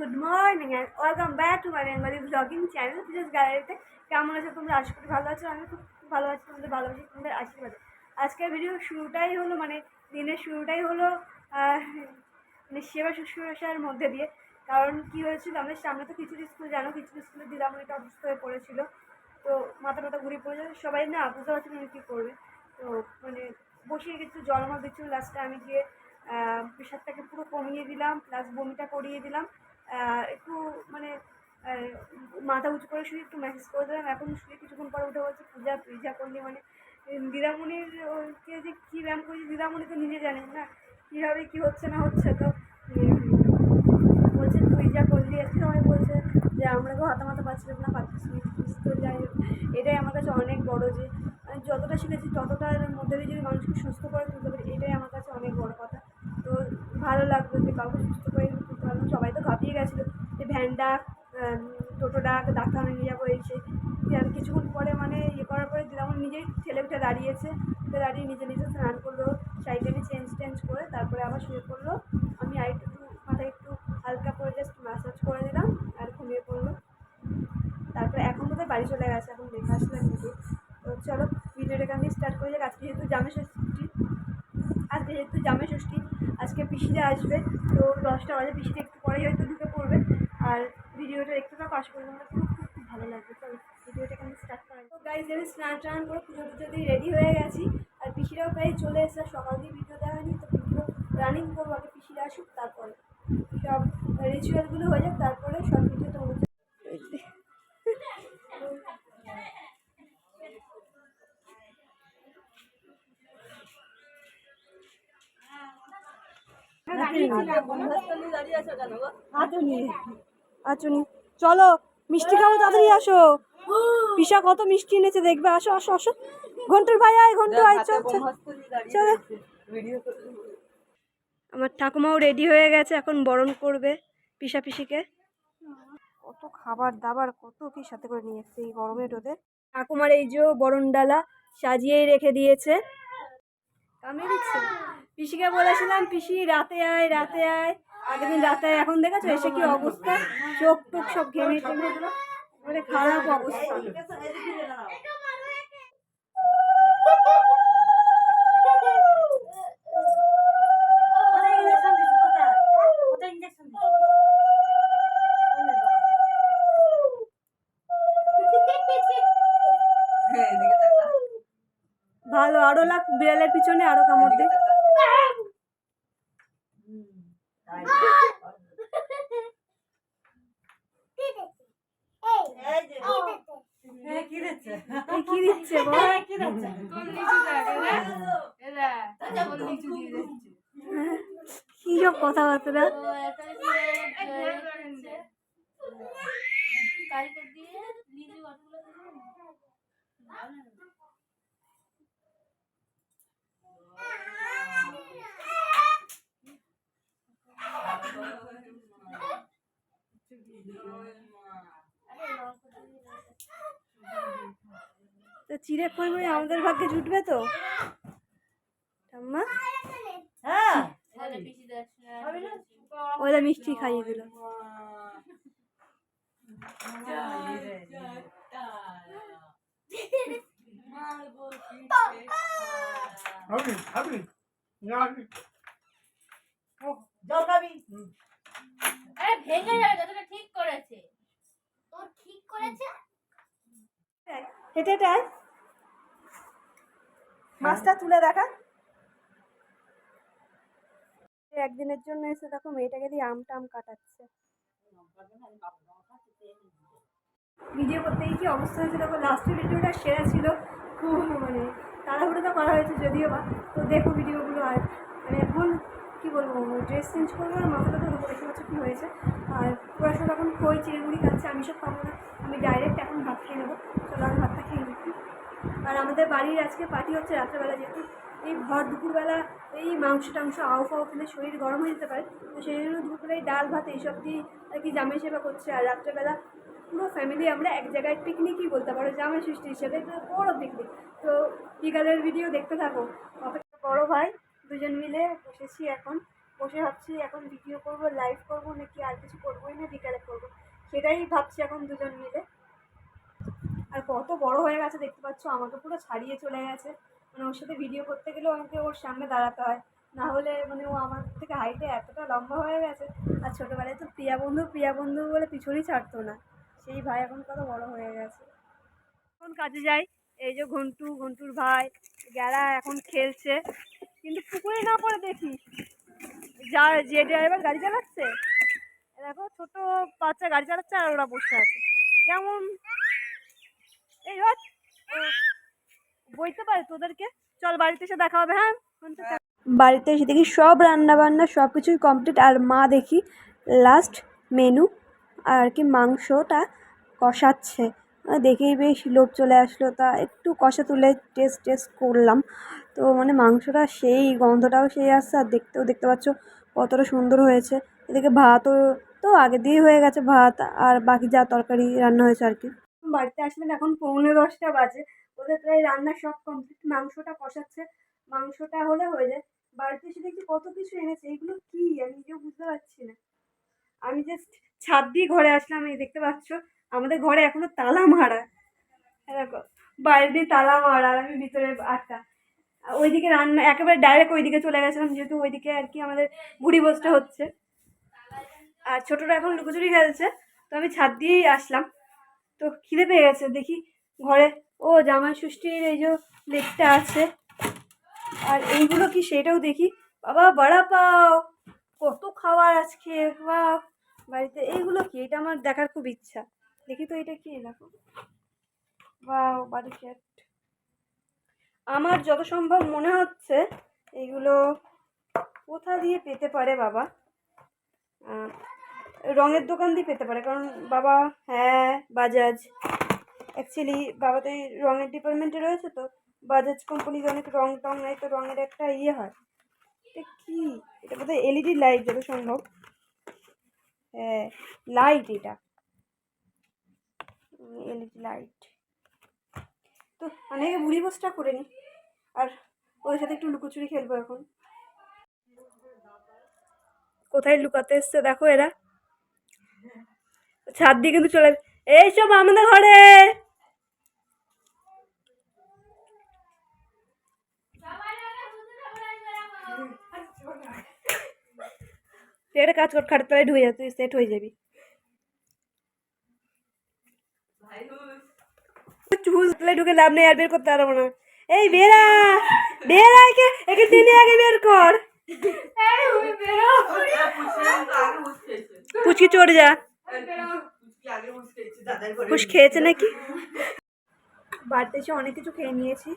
Good morning and welcome back to my Bengali blogging channel please গ্যালারিতে কেমন আছো তোমরা? আশা করি ভালো আছো আমি খুব ভালো আছি, তোমাদের ভালোবাসি তোমাদের আশীর্বাদে। আজকের ভিডিও শুরুটাই হলো মানে দিনের শুরুটাই হলো মানে সেবা শুশ্রূষার মধ্যে দিয়ে। কারণ কি হয়েছিল, আমাদের সামনে তো খিচুড়ি স্কুল জানো, খিচুড়ি স্কুলে দিলাম এটা অসুস্থ হয়ে পড়েছিল। তো মাথা মাথা ঘুরে পড়ে সবাই না বুঝতে পারছিল না কী করবে। তো মানে বসিয়ে কিছু জলমা দিচ্ছিল লাস্টে আমি গিয়ে প্রেশারটাকে পুরো কমিয়ে দিলাম প্লাস বমিটা করিয়ে দিলাম। একটু মানে মাথা উঁচু করে শুয়ে একটু মেসেজ করে দিলাম। এখন শুয়ে কিছুক্ষণ পরে উঠে বলছে, পূজা যা করলি মানে দিদামণির কে যে কী ব্যায়াম করেছি, দিদামণি তো নিজে জানেন না, কীভাবে কী হচ্ছে না হচ্ছে তো বলছে, তুই যা করলি আজকে সবাই বলছে যে, আমরা তো হাতা মাথা পাচ্ছিলাম না পাচ্ছিস তো যাই এটাই আমার কাছে অনেক বড় যে আমি যতটা শিখেছি, ততটার মধ্যে যদি মানুষকে সুস্থ করে তুলতে পারি, এটাই আমার কাছে অনেক বড় কথা তো ভালো লাগল যে কাউকে সুস্থ করে তুলতে পারলাম সবাই তো ঘাপিয়ে গেছিল যে ভ্যান ডাক টোটো ডাক ডাক্তার নিয়ে যাব আর কিছুক্ষণ পরে মানে ইয়ে করার পরে দিলাম নিজেই ঠেলে উঠে দাঁড়িয়েছে। দাঁড়িয়ে নিজে নিজে স্নান করল শাড়িটাকে চেঞ্জ টেঞ্জ করে তারপরে আবার শুয়ে পড়ল। আমি আর একটু মাথায় একটু হালকা করে জাস্ট ম্যাসাজ করে দিলাম, আর ঘুমিয়ে পড়ল। তারপরে এখন বোধহয় বাড়ি চলে গেছে, এখন দেখে আসলাম ভিডিও তো চলো ভিডিওটাকে আমি স্টার্ট করে যাক। আজকে যেহেতু জামে ষষ্ঠী, আজকে যেহেতু জামে ষষ্ঠী, আজকে পিসিরা আসবে, তো দশটা বাজে, পিসিটা একটু পরেই হয়তো আর ভিডিওটা দেখতে থাকো আশা করি আমার খুব খুব খুব ভালো লাগবে। চলো ভিডিওটা আমি স্টার্ট করা তো গাইজ আমি স্নান টান করে পুজো টুজো দিয়ে রেডি হয়ে গেছি। আর পিসিরাও প্রায় চলে এসেছে সকাল দিয়ে ভিডিও দেওয়া হয়নি তো ভিডিও রানিং করব আগে পিসিরা আসুক তারপরে। সব রিচুয়ালগুলো হয়ে যাক তারপরে সব ভিডিও তোমাদের আচুনি। চলো মিষ্টি খাব তাড়াতাড়ি আসো। পিসা কত মিষ্টি এনেছে দেখবে আসো আসো আসো। ঘন্টুর ভাই আয় ঘন্টু আয় চল চল। আমার ঠাকুমাও রেডি হয়ে গেছে এখন বরণ করবে পিসা পিসিকে। কত খাবার দাবার কত কি সাথে করে নিয়ে এসছে এই গরমের রোদে ঠাকুমার এই যে বরণ ডালা সাজিয়েই রেখে দিয়েছে। কামিয়ে দিচ্ছে। পিসিকে বলেছিলাম পিসি রাতে আয় রাতে আয়। আগের দিন রাতে এখন দেখেছ? এসে কি অবস্থা? চোখ টোক সব ঘেমে টেমে মানে খারাপ অবস্থা। ভালো, আরও লাখ বিড়ালের পিছনে, আরও কামড় দে এই কি দিচ্ছে বল কি সব কথাবার্তা তো চিড়ে কই আমাদের ভাগ্যে জুটবে তো? ঠাম্মা? মিষ্টি খাইয়ে দিল। ভেঙে যাবে ঠিক করেছে। তোর ঠিক করেছে? হেঁটে মাছটা তুলে দেখা। একদিনের জন্য এসে দেখো মেয়েটাকে দিয়ে আম টাম কাটাচ্ছে। ভিডিও করতেই কি অবস্থা হয়েছে? দেখো লাস্টের ভিডিওটা সেরা ছিল। খুব মানে তাড়াহুড়োটা করা হয়েছে যদিও বা। তো দেখো ভিডিওগুলো আর মানে এখন কী বলব ড্রেস চেঞ্জ করব আর মাথাটা তো দেখতে পাচ্ছ কী হয়েছে। আর ওরা সব এখন খই চিড়েগুড়ি খাচ্ছে আমি সব খাব না। আমি ডাইরেক্ট এখন ভাত খেয়ে নেব। চলো, আমি ভাতটা খেয়ে নিচ্ছি। আর আমাদের বাড়ির আজকে পার্টি হচ্ছে রাত্রেবেলা যেহেতু। এই ভর দুপুরবেলা এই মাংস টাংস আউ ফাউ খেলে শরীর গরম হয়ে যেতে পারে। তো সেই জন্য দুপুরবেলায় ডাল, ভাত এইসব দিয়ে আর কি জামাই সেবা করছে। আর রাত্রেবেলা পুরো ফ্যামিলি আমরা এক জায়গায় পিকনিকই বলতে পারো, জামাই ষষ্ঠী হিসেবে, তো বড় পিকনিক তো বিকালের ভিডিও দেখতে থাকো। অপেক্ষা বড়ো ভাই, দুজন মিলে বসেছি এখন। বসে ভাবছি এখন ভিডিও করব লাইভ করব, নাকি আর কিছু করবোই না, বিকালে করব। সেটাই ভাবছি এখন দুজন মিলে। আর কত বড় হয়ে গেছে, দেখতে পাচ্ছ, আমাকে পুরো ছাড়িয়ে চলে গেছে। মানে ওর সাথে ভিডিও করতে গেলেও আমাকে ওর সামনে দাঁড়াতে হয়। না হলে মানে ও আমার থেকে হাইটে এতটা লম্বা হয়ে গেছে। আর ছোটোবেলায় তো প্রিয়া বন্ধু প্রিয়া বন্ধু বলে পিছনই ছাড়তো না। সেই ভাই এখন কত বড় হয়ে গেছে। এখন কাজে যাই। এই যে ঘন্টু, ঘন্টুর ভাই গেরা এখন খেলছে। কিন্তু পুকুরে না পড়ে দেখি। যা, যে ড্রাইভার গাড়ি চালাচ্ছে, দেখো ছোট বাচ্চা গাড়ি চালাচ্ছে আর ওরা বসে আছে। কেমন? এই হট বইতে পারে তোদেরকে। চল বাড়িতে এসে দেখা হবে হ্যাঁ? বাড়িতে এসে দেখি সব রান্না বান্না সব কিছুই কমপ্লিট আর মা দেখি লাস্ট মেনু আর কি মাংসটা কষাচ্ছে। দেখেই বেশ লোভ চলে আসলো, তা একটু কষা তুলে টেস্ট টেস্ট করলাম। তো মানে মাংসটা সেই, গন্ধটাও সেই আসছে, আর দেখতেও দেখতে পাচ্ছ কতটা সুন্দর হয়েছে। এদিকে ভাতও তো আগে দিয়ে হয়ে গেছে ভাত, আর বাকি যা তরকারি রান্না হয়েছে আর কি। বাড়িতে আসলেন এখন পৌনে দশটা বাজে। ওদের প্রায় রান্না সব কমপ্লিট মাংসটা কষাচ্ছে। মাংসটা হলে হয়ে যায়। বাড়িতে এসে দেখছি কত কিছু এনেছে। এগুলো কি? আমি নিজেও বুঝতে পারছি না। আমি জাস্ট ছাদ দিয়ে ঘরে আসলাম। এই দেখতে পাচ্ছ, আমাদের ঘরে এখনও তালা মারা। দেখো, বাইরে দিয়ে তালা মারা আমি ভিতরে আটকা। ওইদিকে রান্না, একেবারে ডাইরেক্ট ওইদিকে চলে গেছিলাম, যেহেতু ওইদিকে আর কি আমাদের বুড়ি বসটা হচ্ছে। আর ছোটরা এখন লুকোচুরি খেলছে, তো আমি ছাদ দিয়েই আসলাম। তো খিদে পেয়ে গেছে। দেখি ঘরে ও জামাই ষষ্ঠীর এই যে লেগটা আছে। আর এইগুলো কি সেটাও দেখি? বাবা, বড়া পাও! কত খাবার আজকে বা বাড়িতে এইগুলো কি? এটা আমার দেখার খুব ইচ্ছা। দেখি তো এটা কি, দেখো। বা বাড়ি সেট আমার যত সম্ভব মনে হচ্ছে এইগুলো কোথা দিয়ে পেতে পারে বাবা? রঙের দোকান দিয়ে পেতে পারে, কারণ বাবা হ্যাঁ বাজাজ। অ্যাকচুয়ালি বাবা তো এই রঙের ডিপার্টমেন্টে রয়েছে তো বাজাজ কোম্পানির অনেক রং টং নেই তো রঙের একটা ইয়ে হয়। এটা কি? এটা বোধহয় এলইডি লাইট যত সম্ভব। হ্যাঁ লাইট এটা। এলইডি লাইট তো অনেকে বুড়ি বসটা করে নি। আর ওদের সাথে একটু লুকোচুরি খেলব এখন। কোথায় লুকাতে এসছে দেখো এরা। ছাদ দিয়ে কিন্তু চলে এইসব আমাদের ঘরে! তুই একটা কাজ কর, খাটের তলায় ঢুকে যা, তুই সেট হয়ে যাবি। চুল তলায় ঢুকে লাভ নেই আর বের করতে পারব না। এই, বেরা বেরা একে একে টেনে আগে বের কর। পুচকি চড়ে যা। পুষ খেয়েছে নাকি? বাড়িতে এসে অনেক কিছু খেয়ে নিয়েছি।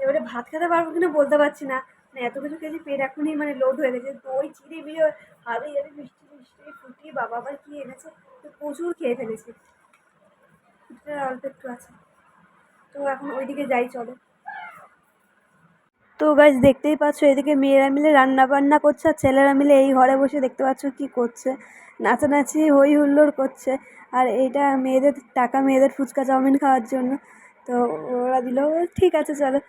এবারে ভাত খেতে পারব কিনা বলতে পারছি না। মানে এত কিছু খেয়েছি, পেট এখনই মানে লোড হয়ে গেছে। দই চিড়ে বিড়ে হাবে যাবে মিষ্টি মিষ্টি, ফুটি, বাবা আবার কি এনেছে? তো প্রচুর খেয়ে ফেলেছি। অল্প একটু আছে। তো এখন ওইদিকে যাই, চলো। তো গাছ দেখতেই পাচ্ছ, এদিকে মেয়েরা মিলে রান্না বান্না করছে, আর ছেলেরা মিলে এই ঘরে বসে দেখতে পাচ্ছ কি করছে। নাচানাচি, হই হুল্লোড় করছে। আর এইটা মেয়েদের, টাকা মেয়েদের ফুচকা চাউমিন খাওয়ার জন্য। তো ওরা দিল ঠিক আছে, চলো।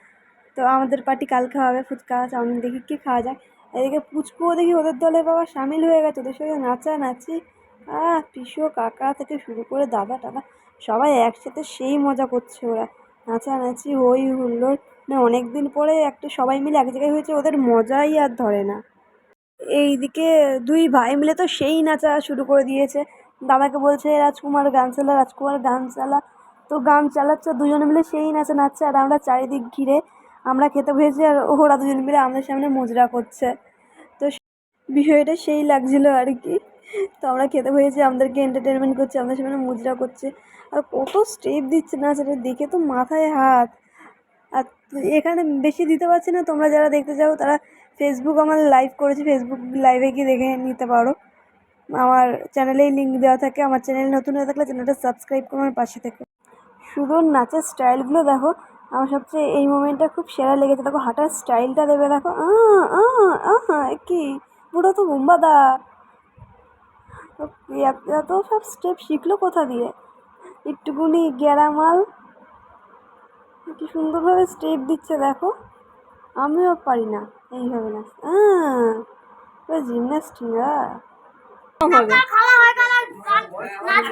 তো আমাদের পার্টি কালকে হবে, ফুচকা, চাউমিন দেখি কি খাওয়া যায়। এদিকে পুচকুও দেখি ওদের দলে বাবা সামিল হয়ে গেছে, ওদের সঙ্গে নাচানাচি আহ পিসো কাকা থেকে শুরু করে দাদা টাদা সবাই একসাথে সেই মজা করছে ওরা। নাচানাচি হই হুল্লোড়। মানে অনেক দিন পরে একটা সবাই মিলে এক জায়গায় হয়েছে, ওদের মজাই আর ধরে না। এইদিকে দুই ভাই মিলে তো সেই নাচা শুরু করে দিয়েছে। দাদাকে বলছে রাজকুমার গান চালা, রাজকুমার গান চালা। তো গান চালাচ্ছে, দুজনে মিলে সেই নাচা নাচছে, আর আমরা চারিদিক ঘিরে আমরা খেতে বসেছি আর ওরা দুজন মিলে আমাদের সামনে মুজরা করছে। তো বিষয়টা সেই লাগছিল আর কি। তো আমরা খেতে বসেছি আমাদেরকে এন্টারটেনমেন্ট করছে, আমাদের সামনে মুজরা করছে। আর কত স্টেপ দিচ্ছে না সেটা দেখে তো মাথায় হাত। আর এখানে বেশি দিতে পারছি না, তোমরা যারা দেখতে চাও তারা ফেসবুক আমার লাইভ করেছি ফেসবুক লাইভে গিয়ে দেখে নিতে পারো। আমার চ্যানেলেই লিঙ্ক দেওয়া থাকে, আমার চ্যানেল নতুন হয়ে থাকলে চ্যানেলটা সাবস্ক্রাইব করে আমার পাশে থেকে। শুধু নাচের স্টাইলগুলো দেখো আমার সবচেয়ে এই মোমেন্টটা খুব সেরা লেগেছে। দেখো, হাঁটার স্টাইলটা দেবে, দেখো। কি? পুরো তো বুম্বাদা তো এত- সব স্টেপ শিখলো কোথা দিয়ে? একটুকুনি গ্যারামাল। কি সুন্দরভাবে স্টেপ দিচ্ছে, দেখো। আমিও পারি না, এইভাবে না।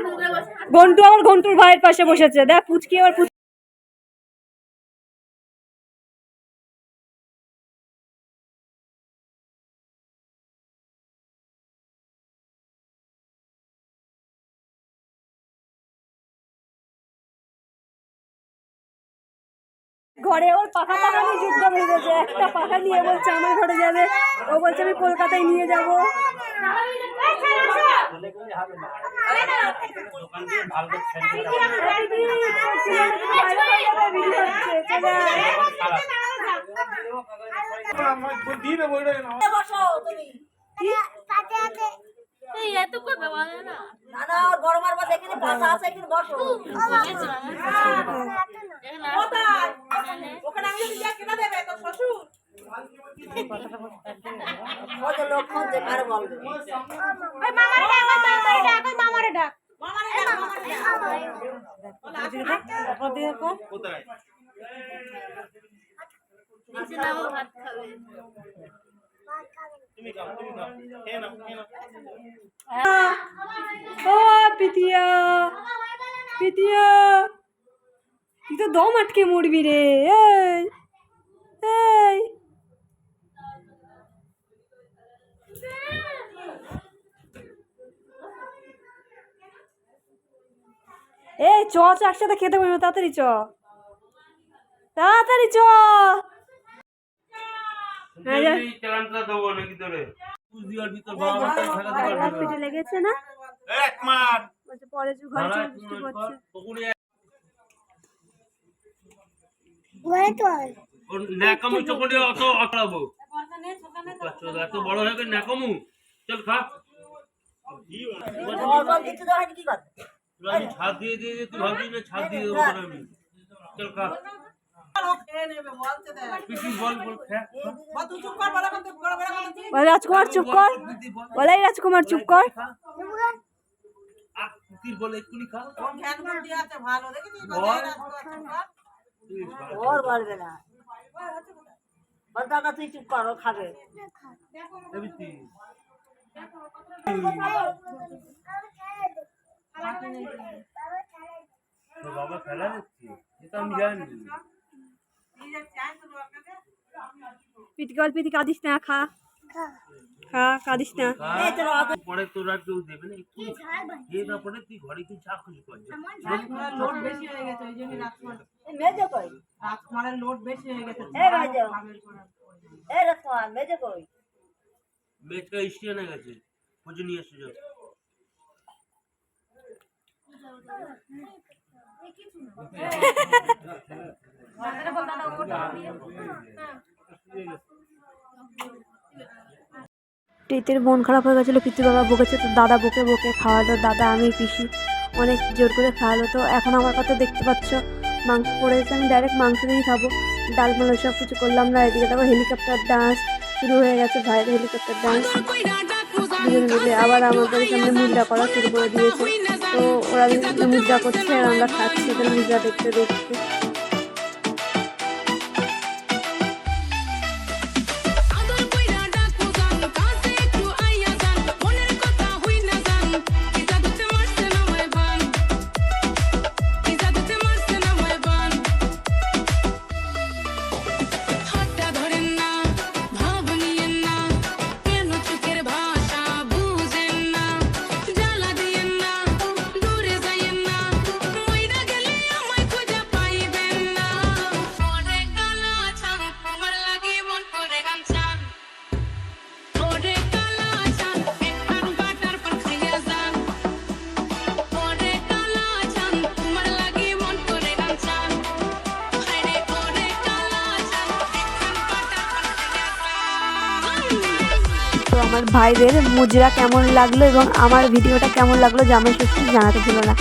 ঘুরে বসে ঘন্টু আবার ঘন্টুর ভাইয়ের পাশে বসেছে। দেখ, পুচকি আবার ঘরে ওর পাখা পাখা নিয়ে যুদ্ধ বেঁধেছে একটা পাখা নিয়ে বলছে আমার ঘরে যাবে। ও বলছে আমি কলকাতায় নিয়ে যাব। না। না ওর এখানে পাশা আছে এখানে বসো। ওখানে আমি যদি কেনা তুই তো দম আটকে মরবি রে এই এই। এই চ চ একসাথে খেতে বসবো তাড়াতাড়ি চ। তাড়াতাড়ি চ। হ্যাঁ, যা। চালানটা দেবো ঘরে তো ওর ন্যাকামু চোখে অত অটড়াবো এত বড় হয়ে গেছে ন্যাকামু চল খা জল জল দিতে দেওয়া হয়নি কি কথা তোরা আমি ছাদ দিয়ে দিয়ে দিয়ে তুই ভাবছিস না ছাদ দিয়ে দেবো আমি চল খা পিটি বল বল খা বলে রাজকুমার চুপ কর রাজকুমার চুপ কর এক্ষুনি খা। ওর বলবে না বল দাদা তুই চুপ কর ও খাবে দেবি তুই। তোর বাবা খেলা দেখছে এটা আমি জানি পিটি কর পিটি কাঁদিস না খা খা কাঁদিস না খা। পরে তোর আর কেউ দেবে না একটু খেয়ে তারপরে তুই ঘরে তুই চা খুঁজে কর এই মেজে কই? রাজকুমারের লোড বেশি হয়ে গেছে এ মেজে। এ মেজে কই? স্টেশনে গেছে খুঁজে নিয়ে এসে যাও প্রীতির মন খারাপ হয়ে গেছিল প্রীতির বাবা বকেছে তো দাদা বকে বকে খাওয়ালো দাদা আমি পিসি অনেক জোর করে খাওয়ালো তো এখন আমার কথা দেখতে পাচ্ছ? মাংস পড়েছে আমি ডাইরেক্ট মাংস দিয়েই খাব। ডাল মাল সব কিছু করলাম না, এদিকে দেখো হেলিকপ্টার ডান্স শুরু হয়ে গেছে, ভাইয়ের হেলিকপ্টার ডান্স আবার আমাদের সামনে মুদ্রা করা শুরু করে দিয়েছে। তো ওরা মুদ্রা করছে আর আমরা খাচ্ছি মুদ্রা দেখতে দেখতে। ভাইদের মুজরা কেমন লাগল এবং আমার ভিডিওটা কেমন লাগল জামাই ষষ্ঠী জানাতে ছিল না।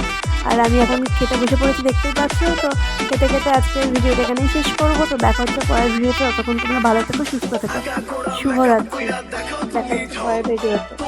আর আমি এখন খেতে বসে পড়েছি, দেখতেই পাচ্ছ? তো খেতে খেতে আজকে ভিডিওটা এখানেই শেষ করব। তো দেখা হচ্ছে পরের ভিডিওতে। অতক্ষণ তোমরা ভালো থেকো, সুস্থ থেকো। শুভরাত্রি। দেখা হচ্ছে পরের ভিডিওতে।